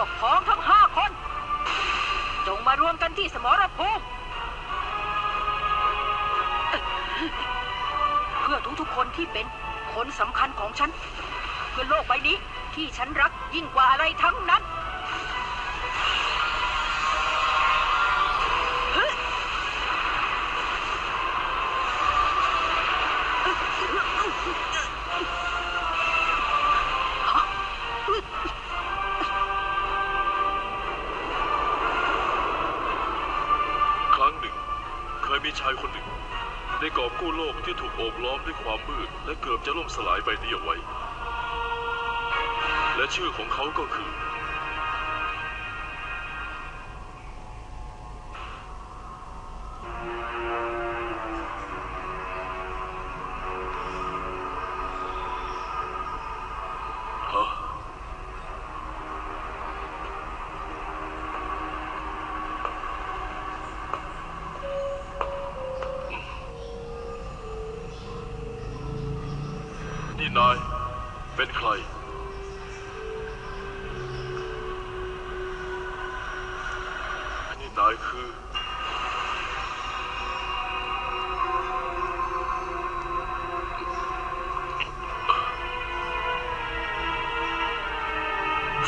วกพ้องทั้งห้าคน จงมารวมกันที่สมรภูมิเพื่อทุกๆคนที่เป็นคนสำคัญของฉัน เพื่อโลกใบนี้ที่ฉันรักยิ่งกว่าอะไรทั้งนั้น อบกู้โลกที่ถูกโอบล้อมด้วยความมืด และเกือบจะล่มสลายไปนี้เอาไว้ และชื่อของเขาก็คือ นี่นาย เป็นใคร นี่นายคือ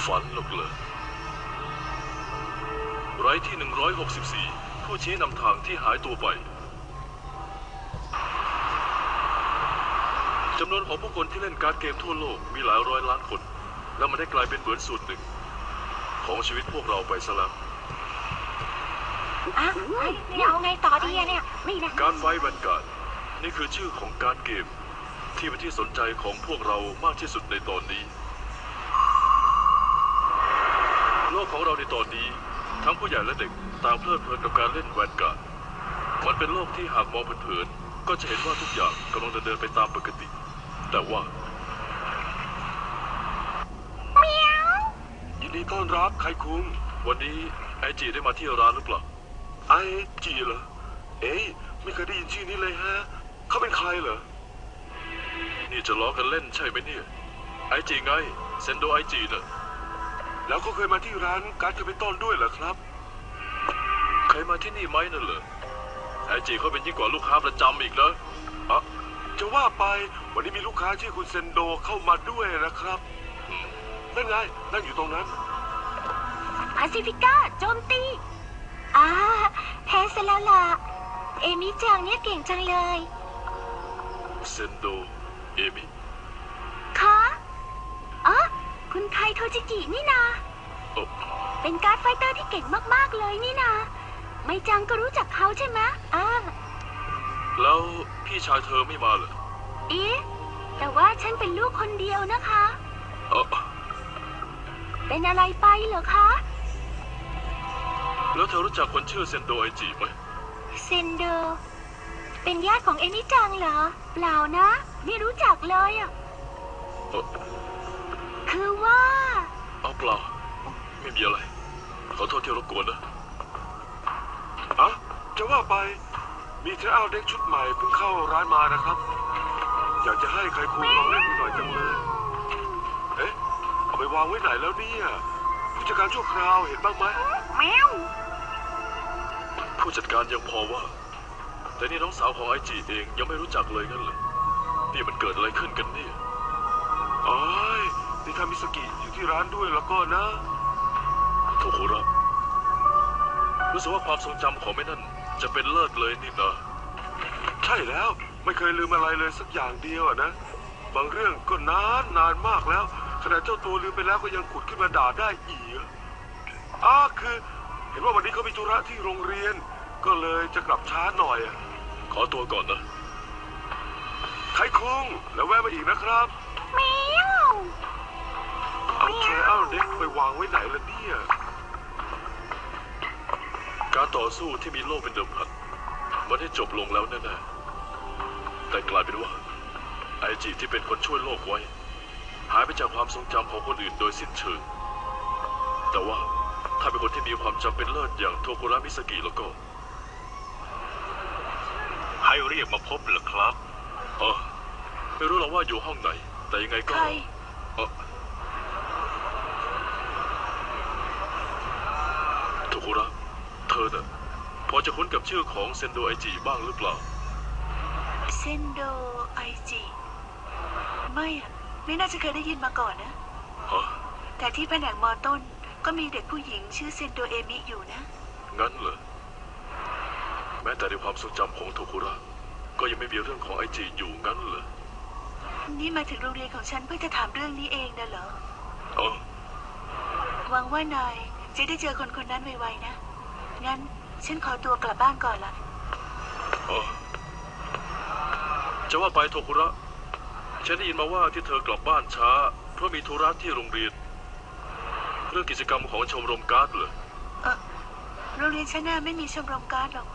ฝันหรอกเหรอไร้ที่ 164 ผู้ชี้นำทางที่หายตัวไป จำนวนของผู้คนที่เล่นการ์ดเกมทั่วโลกมีหลายร้อยล้านคน และมันได้กลายเป็นเหมือนส่วนหนึ่ง ของชีวิตพวกเราไปซะแล้ว อะเฮ้ยนี่เอาไงต่อดีอะเนี่ย ไม่นะ การไฟแวนการ์ดนี่คือชื่อของการ์ดเกม ที่เป็นที่สนใจของพวกเรามากที่สุดในตอนนี้ โลกของเราในตอนนี้ ทั้งผู้ใหญ่และเด็กต่างเพลิดเพลินกับการเล่นแวนการ์ดมันเป็นโลกที่หากมองเผินๆก็จะเห็นว่าทุกอย่างกำลังดำเนินไปตามปกติ แต่ว่ายินดีต้อนรับใครคุงวันนี้ไอจีได้มาที่ร้านหรือเปล่าไอจีเหรอเอ้ยไม่เคยได้ยินชื่อนี้เลยฮะเขาเป็นใครเหรอนี่จะล้อกันเล่นใช่ไหมเนี่ยไอจีไงเซนโดไอจีเนอะแล้วเขาเคยมาที่ร้านการ์ดคาเปต้นด้วยเหรอครับเคยมาที่นี่ไหมนั่นเหรอไอจีเขาเป็นยิ่งกว่าลูกค้าประจำอีกนะอะ จะว่าไปวันนี้มีลูกค้าชื่อคุณเซนโดเข้ามาด้วยนะครับอืมนั่นไงนั่งอยู่ตรงนั้นพาซิฟิก้าโจมตีอ่าแพ้ซะแล้วล่ะ เอมิจังเนี่ยเก่งจังเลย เซนโด เอมิคะอ๋อคุณไคโทจิกินี่นาโอ้เป็นการ์ดไฟเตอร์ที่เก่งมาก ๆ เลยนี่นา ไม่จังก็รู้จักเขาใช่ไหมอ่า แล้วพี่ชายเธอไม่มาเหรอเอ๊ะแต่ว่าฉันเป็นลูกคนเดียวนะคะ เออเป็นอะไรไปเหรอคะ แล้วเธอรู้จักคนชื่อเซนโดไอจีไหมเซนเดอร์เป็นญาติของเอมิจังเหรอ เปล่านะ ไม่รู้จักเลยอะเออคือว่า เอาเปล่า ไม่มีอะไร ขอโทษที่รบกวนนะอะจะว่าไป มีเทรเอาเด็กชุดใหม่เพิ่งเข้าร้านมานะครับ อยากจะให้ใครคุมลองเล่นดูหน่อยจังเลย เอ๊ะ เอาไปวางไว้ไหนแล้วเนี่ยผู้จัดการชั่วคราวเห็นบ้างไหมแมวผู้จัดการยังพอว่า แต่นี่น้องสาวของไอจีเองยังไม่รู้จักเลยงั้นเหรอนี่มันเกิดอะไรขึ้นกันเนี่ยอ้ายนี่ถ้ามิสกิอยู่ที่ร้านด้วยแล้วก็นะโทโคระรู้สึกว่าความทรงจำของแม่นั่น จะเป็นเลิศเลยนี่นะใช่แล้วไม่เคยลืมอะไรเลยสักอย่างเดียวอะนะ บางเรื่องก็นานนานมากแล้วขณะเจ้าตัวลืมไปแล้วก็ยังขุดขึ้นมาด่าได้อีกอะอ่าคือ เห็นว่าวันนี้เขามีธุระที่โรงเรียน ก็เลยจะกลับช้าหน่อยอะขอตัวก่อนนะไทคุงแล้วแวะมาอีกนะครับแมวเอาแคเอาเด็กไปวางไว้ไหนล่ะเนี่ย การต่อสู้ที่มีโลกเป็นเดิมพันมันได้จบลงแล้วแน่ๆแต่กลายเป็นว่าไอจีที่เป็นคนช่วยโลกไว้ หายไปจากความทรงจำของคนอื่นโดยสิ้นเชิง แต่ว่าถ้าเป็นคนที่มีความจำเป็นเลิศอย่างโทโกระมิสกิแล้วก็ ให้เรียกมาพบเหรอครับ เออไม่รู้หรอกว่าอยู่ห้องไหน แต่ยังไงก็ใคร เออ อน่ะพอจะคุ้นกับชื่อของเซนโดไอจิบ้างหรือเปล่า เซนโดไอจิไม่อะไม่น่าจะเคยได้ยินมาก่อนนะ ฮะ แต่ที่แผนกมอต้นก็มีเด็กผู้หญิงชื่อเซนโดเอมิอยู่นะ งั้นเหรอ แม้แต่ในความทรงจำของโทคุระ ก็ยังไม่มีเรื่องของไอจิอยู่งั้นเหรอนี่มาถึงโรงเรียนของฉันเพื่อจะถามเรื่องนี้เองนะเหรออ๋อหวังว่านายจะได้เจอคนคนนั้นไวๆนะ งั้น ฉันขอตัวกลับบ้านก่อนละอ๋อจะว่าไปโทคุระ ฉันได้ยินมาว่าที่เธอกลับบ้านช้า เพราะมีธุระที่โรงเรียน เรื่องกิจกรรมของชมรมการ์ดเหรอเออโรงเรียนฉันน่ะไม่มีชมรมการ์ดหรอก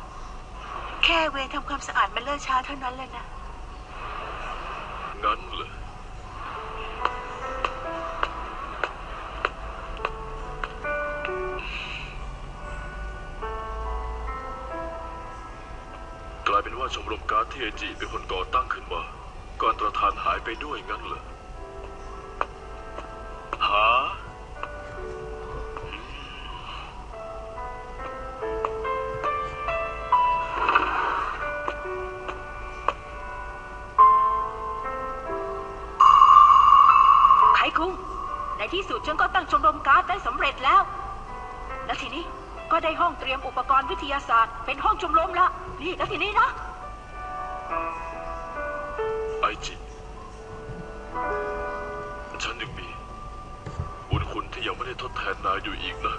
แค่เวรทำความสะอาดมันเลิกช้าเท่านั้นเลยนะ งั้นเหรอายเป็นว่าชมรมการ์ดที่ไอจิเป็นคนก่อตั้งขึ้นมา ก่อนประธานหายไปด้วยงั้นเหรอหาไขคุงในที่สุดฉันก็ตั้งชมรมการ์ดได้สำเร็จแล้ว แล้วทีนี้ ก็ได้ห้องเตรียมอุปกรณ์วิทยาศาสตร์ เป็นห้องชมรมละนี่แล้วทีนี้นะ ไอจิ ฉันยังมี บุญคุณที่ยังไม่ได้ทดแทนนายอยู่อีกนะ